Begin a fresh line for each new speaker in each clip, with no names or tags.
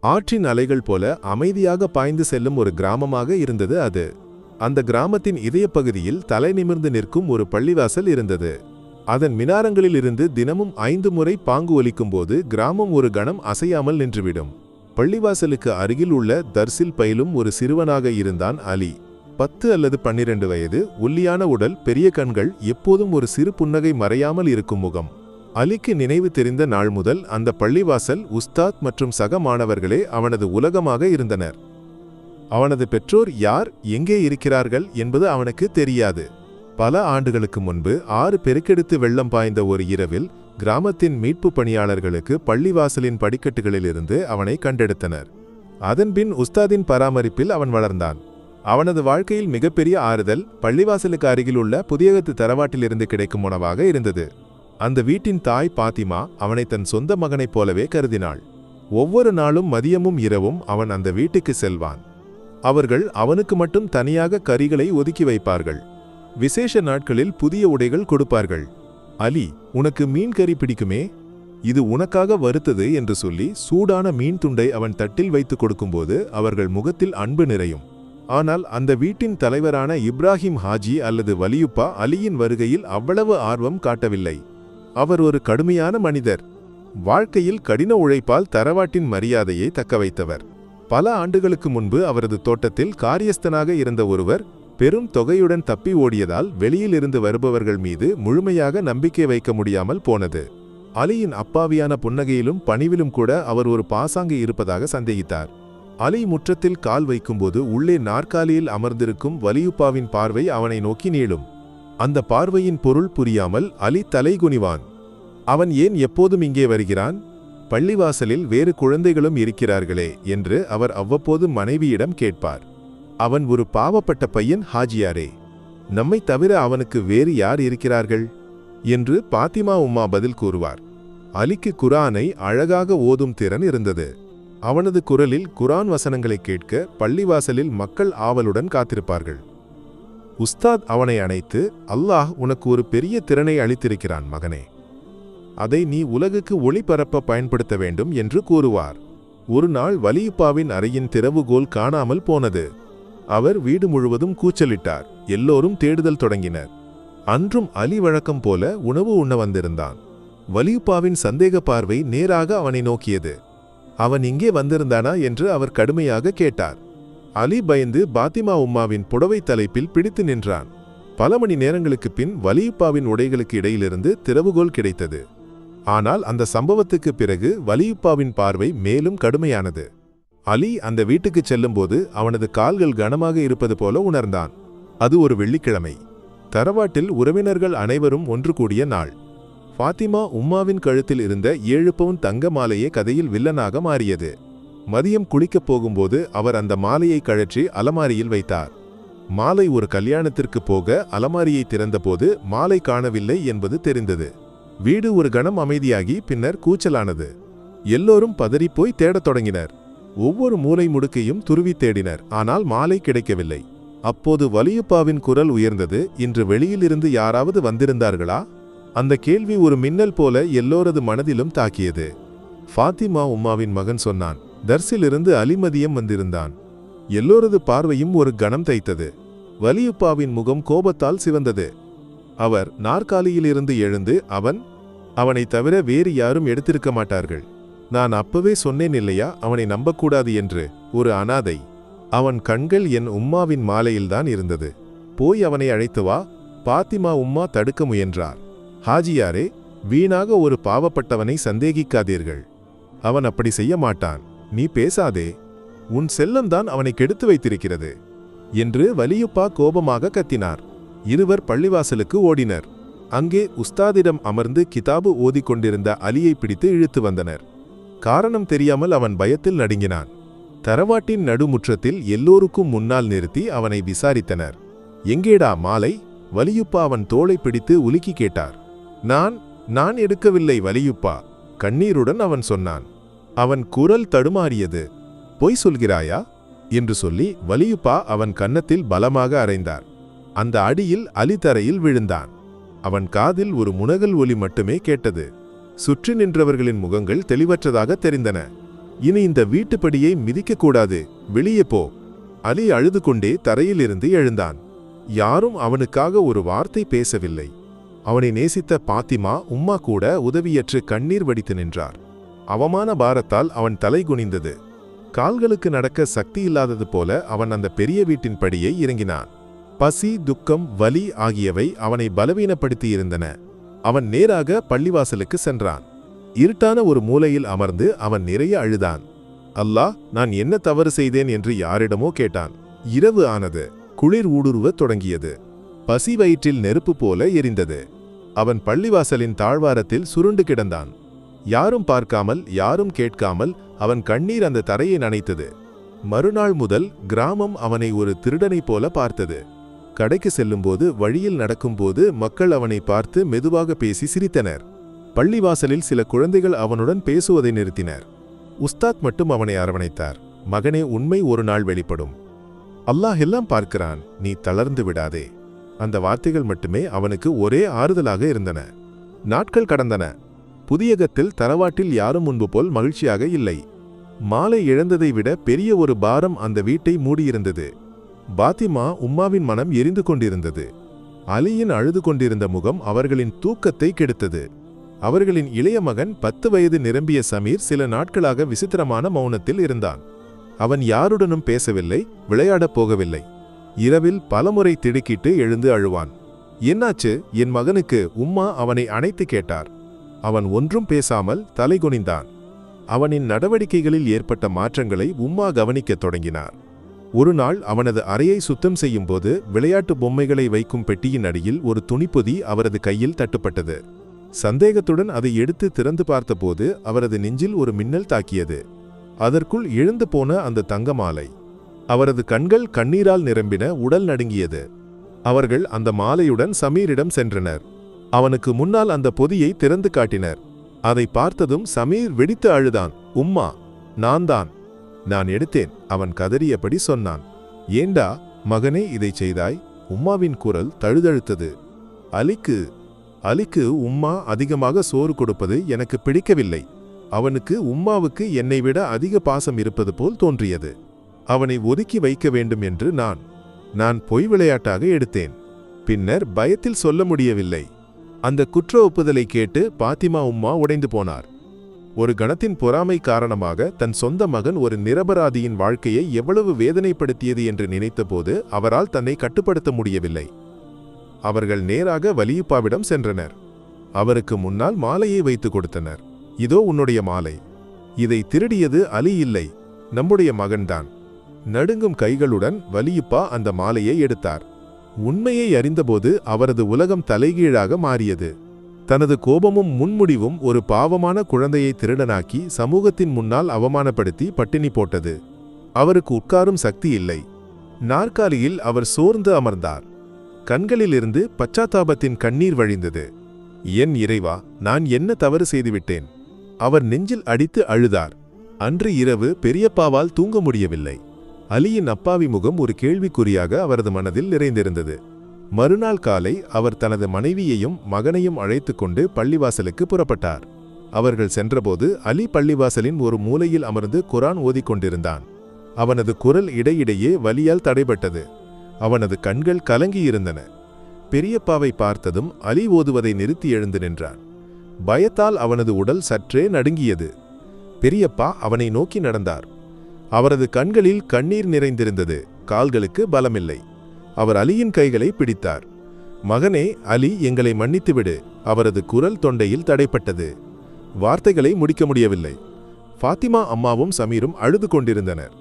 ஆற்றின் அலைகள் போல அமைதியாக பாய்ந்து செல்லும் ஒரு கிராமமாக இருந்தது அது. அந்த கிராமத்தின் இதயப் பகுதியில் தலை நிமிர்ந்து நிற்கும் ஒரு பள்ளிவாசல் இருந்தது. அதன் மினாரங்களில் இருந்து தினமும் ஐந்து முறை பாங்கு ஒலிக்கும்போது கிராமம் ஒரு கணம் அசையாமல் நின்றுவிடும். பள்ளிவாசலுக்கு அருகில் உள்ள தர்சில் பயிலும் ஒரு சிறுவனாக இருந்தான் அலி. பத்து அல்லது பன்னிரண்டு வயது ஒல்லியான உடல் பெரிய கண்கள் எப்போதும் ஒரு சிறு புன்னகை மறையாமல் இருக்கும் முகம். அலிக்கு நினைவு தெரிந்த நாள் முதல் அந்த பள்ளிவாசல் உஸ்தாத் மற்றும் சக மாணவர்களே அவனது உலகமாக இருந்தனர். அவனது பெற்றோர் யார் எங்கே இருக்கிறார்கள் என்பது அவனுக்கு தெரியாது. பல ஆண்டுகளுக்கு முன்பு ஆறு பெருக்கெடுத்து வெள்ளம் பாய்ந்த ஒரு இரவில் கிராமத்தின் மீட்பு பணியாளர்களுக்கு பள்ளிவாசலின் படிக்கட்டுகளிலிருந்து அவனை கண்டெடுத்தனர். அதன்பின் உஸ்தாதின் பராமரிப்பில் அவன் வளர்ந்தான். அவனது வாழ்க்கையில் மிகப்பெரிய ஆறுதல் பள்ளிவாசலுக்கு அருகில் உள்ள புதியகத்து தரவாட்டிலிருந்து கிடைக்கும் உணவாக இருந்தது. அந்த வீட்டின் தாய் பாத்திமா அவனை தன் சொந்த மகனைப் போலவே கருதினாள். ஒவ்வொரு நாளும் மதியமும் இரவும் அவன் அந்த வீட்டுக்கு செல்வான். அவர்கள் அவனுக்கு மட்டும் தனியாக கறிகளை ஒதுக்கி வைப்பார்கள். விசேஷ நாட்களில் புதிய உடைகள் கொடுப்பார்கள். அலி உனக்கு மீன் கறி பிடிக்குமே? இது உனக்காக வருத்தது என்று சொல்லி சூடான மீன் துண்டை அவன் தட்டில் வைத்துக் கொடுக்கும்போது அவர்கள் முகத்தில் அன்பு நிறையும். ஆனால் அந்த வீட்டின் தலைவரான இப்ராஹிம் ஹாஜி அல்லது வலியுப்பா அலியின் வருகையில் அவ்வளவு ஆர்வம் காட்டவில்லை. அவர் ஒரு கடுமையான மனிதர். வாழ்க்கையில் கடின உழைப்பால் தரவாட்டின் மரியாதையை தக்கவைத்தவர் பல ஆண்டுகளுக்கு முன்பு அவரது தோட்டத்தில் காரியஸ்தனாக இருந்த ஒருவர் பெரும் தொகையுடன் தப்பி ஓடியதால் வெளியிலிருந்து வருபவர்கள் மீது முழுமையாக நம்பிக்கை வைக்க முடியாமல் போனது. அலியின் அப்பாவியான புன்னகையிலும் பணிவிலும் கூட அவர் ஒரு பாசாங்கு இருப்பதாக சந்தேகித்தார். அலி முற்றத்தில் கால் வைக்கும்போது உள்ளே நாற்காலியில் அமர்ந்திருக்கும் வலியுப்பாவின் பார்வை அவனை நோக்கி நீளும். அந்த பார்வையின் பொருள் புரியாமல் அலி தலைகுனிவான். அவன் ஏன் எப்போதும் இங்கே வருகிறான்? பள்ளிவாசலில் வேறு குழந்தைகளும் இருக்கிறார்களே என்று அவர் அவ்வப்போது மனைவியிடம் கேட்பார். அவன் ஒரு பாவப்பட்ட பையன் ஹாஜியாரே. நம்மை தவிர அவனுக்கு வேறு யார் இருக்கிறார்கள்? என்று பாத்திமா உம்மா பதில் கூறுவார். அலிக்கு குரானை அழகாக ஓதும் திறன் இருந்தது. அவனது குரலில் குரான் வசனங்களை கேட்க பள்ளிவாசலில் மக்கள் ஆவலுடன் காத்திருப்பார்கள். உஸ்தாத் அவனை அணைத்து அல்லாஹ் உனக்கு ஒரு பெரிய திறனை அளித்திருக்கிறான் மகனே. அதை நீ உலகுக்கு ஒளிபரப்ப பயன்படுத்த வேண்டும் என்று கூறுவார். ஒரு நாள் வலியுப்பாவின் அறையின் திறவுகோல் காணாமல் போனது. அவர் வீடு முழுவதும் கூச்சலிட்டார். எல்லோரும் தேடுதல் தொடங்கினர். அன்றும் அலி வழக்கம் போல உணவு உண்ண வந்திருந்தான். வலியுப்பாவின் சந்தேக பார்வை நேராக அவனை நோக்கியது. அவன் இங்கே வந்திருந்தானா? என்று அவர் கடுமையாக கேட்டார். அலி பயந்து பாத்திமா உம்மாவின் புடவை தலைப்பில் பிடித்து நின்றான். பல மணி நேரங்களுக்குப் பின் வலியுப்பாவின் உடைகளுக்கு இடையிலிருந்து திறவுகோல் கிடைத்தது. ஆனால் அந்த சம்பவத்துக்கு பிறகு வலியுப்பாவின் பார்வை மேலும் கடுமையானது. அலி அந்த வீட்டுக்குச் செல்லும்போது அவனது கால்கள் கனமாக இருப்பது போல உணர்ந்தான். அது ஒரு வெள்ளிக்கிழமை. தரவாட்டில் உறவினர்கள் அனைவரும் ஒன்று கூடிய நாள். ஃபாத்திமா உம்மாவின் கழுத்தில் இருந்த ஏழு பவுன் தங்க மாலையே கதையில் வில்லனாக மாறியது. மதியம் குளிக்கப் போகும்போது அவர் அந்த மாலையை கழற்றி அலமாரியில் வைத்தார். மாலை ஒரு கல்யாணத்திற்கு போக அலமாரியை திறந்தபோது மாலை காணவில்லை என்பது தெரிந்தது. வீடு ஒரு கணம் அமைதியாகி பின்னர் கூச்சலானது. எல்லோரும் பதறிப்போய் தேடத் தொடங்கினர். ஒவ்வொரு மூலை முடுக்கையும் துருவி தேடினர். ஆனால் மாலை கிடைக்கவில்லை. அப்போது வலியுப்பாவின் குரல் உயர்ந்தது. இன்று வெளியிலிருந்து யாராவது வந்திருந்தார்களா? அந்த கேள்வி ஒரு மின்னல் போல எல்லோரது மனதிலும் தாக்கியது. ஃபாத்திமா உம்மாவின் மகன் சொன்னான். தர்சிலிருந்து அலிமதியம் வந்திருந்தான். எல்லோரது பார்வையும் ஒரு கணம் தைத்தது. வலியுப்பாவின் முகம் கோபத்தால் சிவந்தது. அவர் நாற்காலியிலிருந்து எழுந்து அவன் அவனை தவிர வேறு யாரும் எடுத்திருக்க மாட்டார்கள். நான் அப்பவே சொன்னேன் இல்லையா அவனை நம்பக்கூடாது என்று? ஒரு அனாதை. அவன் கண்கள் என் உம்மாவின் மாலையில்தான் இருந்தது. போய் அவனை அழைத்து வா. பாத்திமா உம்மா தடுக்க முயன்றார். ஹாஜியாரே வீணாக ஒரு பாவப்பட்டவனை சந்தேகிக்காதீர்கள். அவன் அப்படி செய்ய மாட்டான். நீ பேசாதே உன் செல்லம்தான் அவனை கெடுத்து வைத்திருக்கிறது என்று வலியுப்பா கோபமாக கத்தினார். இருவர் பள்ளிவாசலுக்கு ஓடினர். அங்கே உஸ்தாதிடம் அமர்ந்து கிதாபு ஓதிக் கொண்டிருந்த அலியை பிடித்து இழுத்து வந்தனர். காரணம் தெரியாமல் அவன் பயத்தில் நடுங்கினான். தரவாட்டின் நடுமுற்றத்தில் எல்லோருக்கும் முன்னால் நிறுத்தி அவனை விசாரித்தனர். எங்கேடா மாலை? வலியுப்பா அவன் தோளை பிடித்து உலுக்கி கேட்டார். நான் நான் எடுக்கவில்லை வலியுப்பா கண்ணீருடன் அவன் சொன்னான். அவன் குரல் தடுமாறியது. பொய் சொல்கிறாயா? என்று சொல்லி வலியுப்பா அவன் கன்னத்தில் பலமாக அறைந்தார். அந்த அடியில் அலித்தரையில் விழுந்தான். அவன் காதில் ஒரு முனகல் ஒலி மட்டுமே கேட்டது. சுற்றி நின்றவர்களின் முகங்கள் தெளிவற்றதாக தெரிந்தன. இனி இந்த வீட்டுப்படியை மிதிக்கக்கூடாது வெளியே போ. அலி அழுது கொண்டே தரையிலிருந்து எழுந்தான். யாரும் அவனுக்காக ஒரு வார்த்தை பேசவில்லை. அவனை நேசித்த பாத்திமா உம்மா கூட உதவியற்று கண்ணீர் வடித்து நின்றார். அவமான பாரத்தால் அவன் தலை குனிந்தது. கால்களுக்கு நடக்க சக்தி இல்லாதது போல அவன் அந்த பெரிய வீட்டின் படியை இறங்கினான். பசி துக்கம் வலி ஆகியவை அவனை பலவீனப்படுத்தியிருந்தன. அவன் நேராக பள்ளிவாசலுக்கு சென்றான். இருட்டான ஒரு மூலையில் அமர்ந்து அவன் நிறைய அழுதான். அல்லாஹ் நான் என்ன தவறு செய்தேன் என்று யாரிடமோ கேட்டான். இரவு ஆனது. குளிர் ஊடுருவ தொடங்கியது. பசி வயிற்றில் நெருப்பு போல எரிந்தது. அவன் பள்ளிவாசலின் தாழ்வாரத்தில் சுருண்டு கிடந்தான். யாரும் பார்க்காமல் யாரும் கேட்காமல் அவன் கண்ணீர் அந்த தரையை நனைத்தது. மறுநாள் முதல் கிராமம் அவனை ஒரு திருடனைப் போல பார்த்தது. கடைக்கு செல்லும்போது வழியில் நடக்கும்போது மக்கள் அவனை பார்த்து மெதுவாக பேசி சிரித்தனர். பள்ளிவாசலில் சில குழந்தைகள் அவனுடன் பேசுவதை நிறுத்தினர். உஸ்தாத் மட்டும் அவனை அரவணைத்தார். மகனே உண்மை ஒரு நாள் வெளிப்படும். அல்லாஹ் எல்லாம் பார்க்கிறான் நீ தளர்ந்து விடாதே. அந்த வார்த்தைகள் மட்டுமே அவனுக்கு ஒரே ஆறுதலாக இருந்தன. நாட்கள் கடந்தன. புதியகத்தில் தரவாட்டில் யாரும் முன்பு போல் மகிழ்ச்சியாக இல்லை. மாலை இழந்ததை விட பெரிய ஒரு பாரம் அந்த வீட்டை மூடியிருந்தது. பாத்திமா உம்மாவின் மனம் எரிந்து கொண்டிருந்தது. அலியின் அழுது கொண்டிருந்த முகம் அவர்களின் தூக்கத்தை கெடுத்தது. அவர்களின் இளைய மகன் பத்து வயது நிரம்பிய சமீர் சில நாட்களாக விசித்திரமான மௌனத்தில் இருந்தான். அவன் யாருடனும் பேசவில்லை விளையாடப் போகவில்லை. இரவில் பலமுறை திடுக்கிட்டு எழுந்து அழுவான். என்னாச்சு? என் மகனுக்கு உம்மா அவனை அணைத்து கேட்டார். அவன் ஒன்றும் பேசாமல் தலைகுனிந்தான். அவனின் நடவடிக்கைகளில் ஏற்பட்ட மாற்றங்களை உம்மா கவனிக்கத் தொடங்கினார். ஒரு நாள் அவனது அறையை சுத்தம் செய்யும்போது விளையாட்டு பொம்மைகளை வைக்கும் பெட்டியின் அடியில் ஒரு துணிப்பொதி அவரது கையில் தட்டுப்பட்டது. சந்தேகத்துடன் அதை எடுத்து திறந்து பார்த்தபோது அவரது நெஞ்சில் ஒரு மின்னல் தாக்கியது. அதற்குள் எழுந்து போன அந்த தங்க மாலை அவரது கண்கள் கண்ணீரால் நிரம்பின உடல் நடுங்கியது. அவர்கள் அந்த மாலையுடன் சமீரிடம் சென்றனர். அவனுக்கு முன்னால் அந்த பொதியை திறந்து காட்டினர். அதை பார்த்ததும் சமீர் வெடித்து அழுதான். உம்மா நான் தான் நான் எடுத்தேன் அவன் கதறியபடி சொன்னான். ஏண்டா மகனே இதைச் செய்தாய்? உம்மாவின் குரல் தழுதழுத்தது. அலிக்கு அலிக்கு உம்மா அதிகமாக சோறு கொடுப்பது எனக்கு பிடிக்கவில்லை. அவனுக்கு உம்மாவுக்கு என்னை விட அதிக பாசம் இருப்பது போல் தோன்றியது. அவனை ஒதுக்கி வைக்க வேண்டும் என்று நான் நான் பொய் விளையாட்டாக எடுத்தேன். பின்னர் பயத்தில் சொல்ல முடியவில்லை. அந்த குற்ற ஒப்புதலை கேட்டு பாத்திமா உம்மா உடைந்து போனார். ஒரு கணத்தின் பொறாமை காரணமாக தன் சொந்த மகன் ஒரு நிரபராதியின் வாழ்க்கையை எவ்வளவு வேதனைப்படுத்தியது என்று நினைத்தபோது அவரால் தன்னை கட்டுப்படுத்த முடியவில்லை. அவர்கள் நேராக வலியுப்பாவிடம் சென்றனர். அவருக்கு முன்னால் மாலையை வைத்து கொடுத்தனர். இதோ உன்னுடைய மாலை. இதை திருடியது அலி இல்லை நம்முடைய மகன்தான். நடுங்கும் கைகளுடன் வலியுப்பா அந்த மாலையை எடுத்தார். உண்மையை அறிந்தபோது அவரது உலகம் தலைகீழாக மாறியது. தனது கோபமும் முன்முடிவும் ஒரு பாவமான குழந்தையை திருடனாக்கி சமூகத்தின் முன்னால் அவமானப்படுத்தி பட்டினி போட்டது. அவருக்கு உட்காரும் சக்தி இல்லை. நாற்காலியில் அவர் சோர்ந்து அமர்ந்தார். கண்களிலிருந்து பச்சாத்தாபத்தின் கண்ணீர் வழிந்தது. என் இறைவா நான் என்ன தவறு செய்துவிட்டேன்? அவர் நெஞ்சில் அடித்து அழுதார். அன்று இரவு பெரியப்பாவால் தூங்க முடியவில்லை. அலியின் அப்பாவி முகம் ஒரு கேள்விக்குறியாக அவரது மனதில் நிறைந்திருந்தது. மறுநாள் காலை அவர் தனது மனைவியையும் மகனையும் அழைத்து கொண்டு பள்ளிவாசலுக்கு புறப்பட்டார். அவர்கள் சென்றபோது அலி பள்ளிவாசலின் ஒரு மூலையில் அமர்ந்து குரான் ஓதிக்கொண்டிருந்தான் அவனது குரல் இடையிடையே வலியால் தடைபட்டது. அவனது கண்கள் கலங்கியிருந்தன. பெரியப்பாவை பார்த்ததும் அலி ஓதுவதை நிறுத்தி எழுந்து நின்றான். பயத்தால் அவனது உடல் சற்றே நடுங்கியது. பெரியப்பா அவனை நோக்கி நடந்தார். அவரது கண்களில் கண்ணீர் நிறைந்திருந்தது. கால்களுக்கு பலமில்லை. அவர் அலியின் கைகளை பிடித்தார். மகனே அலி எங்களை மன்னித்துவிடு. அவரது குரல் தொண்டையில் தடைப்பட்டது. வார்த்தைகளை முடிக்க முடியவில்லை. ஃபாத்திமா அம்மாவும் சமீரும் அழுது கொண்டிருந்தனர்.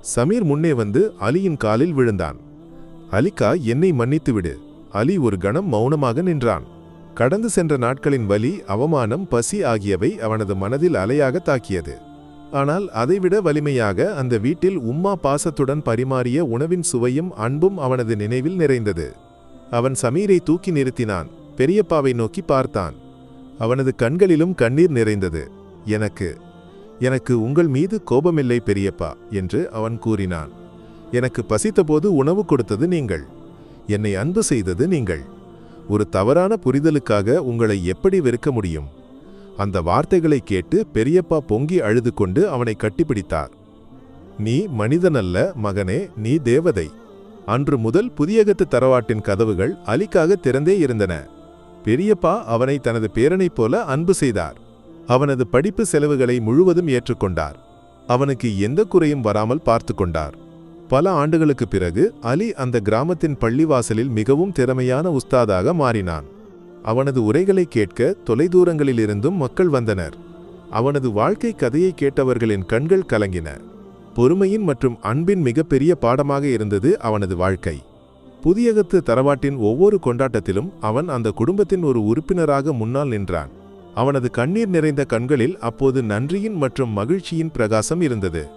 சமீர் முன்னே வந்து அலியின் காலில் விழுந்தான். அலிகா என்னை மன்னித்துவிடு. அலி ஒரு கணம் மௌனமாக நின்றான். கடந்து சென்ற நாட்களின் வலி அவமானம் பசி ஆகியவை அவனது மனதில் அலையாக தாக்கியது. ஆனால் அதைவிட வலிமையாக அந்த வீட்டில் உம்மா பாசத்துடன் பரிமாறிய உணவின் சுவையும் அன்பும் அவனது நினைவில் நிறைந்தது. அவன் சமீரை தூக்கி நிறுத்தினான். பெரியப்பாவை நோக்கி பார்த்தான். அவனது கண்களிலும் கண்ணீர் நிறைந்தது. எனக்கு எனக்கு உங்கள் மீது கோபமில்லை பெரியப்பா என்று அவன் கூறினான். எனக்கு பசித்தபோது உணவு கொடுத்தது நீங்கள். என்னை அன்பு செய்தது நீங்கள். ஒரு தவறான புரிதலுக்காக உங்களை எப்படி வெறுக்க முடியும்? அந்த வார்த்தைகளை கேட்டு பெரியப்பா பொங்கி அழுது கொண்டு அவனை கட்டிப்பிடித்தார். நீ மனிதனல்ல மகனே நீ தேவதை. அன்று முதல் புதியகத்து தரவாட்டின் கதவுகள் அலிக்காக திறந்தே இருந்தன. பெரியப்பா அவனை தனது பேரனைப் போல அன்பு செய்தார். அவனது படிப்பு செலவுகளை முழுவதும் ஏற்றுக்கொண்டார். அவனுக்கு எந்த குறையும் வராமல் பார்த்து கொண்டார். பல ஆண்டுகளுக்கு பிறகு அலி அந்த கிராமத்தின் பள்ளிவாசலில் மிகவும் திறமையான உஸ்தாதாக மாறினான். அவனது உரைகளை கேட்க தொலைதூரங்களிலிருந்தும் மக்கள் வந்தனர். அவனது வாழ்க்கை கதையை கேட்டவர்களின் கண்கள் கலங்கின. பொறுமையின் மற்றும் அன்பின் மிகப்பெரிய பாடமாக இருந்தது அவனது வாழ்க்கை. புதியகத்து தரவாட்டின் ஒவ்வொரு கொண்டாட்டத்திலும் அவன் அந்த குடும்பத்தின் ஒரு உறுப்பினராக முன்னால் நின்றான். அவனது கண்ணீர் நிறைந்த கண்களில் அப்போது நன்றியின் மற்றும் மகிழ்ச்சியின் பிரகாசம் இருந்தது.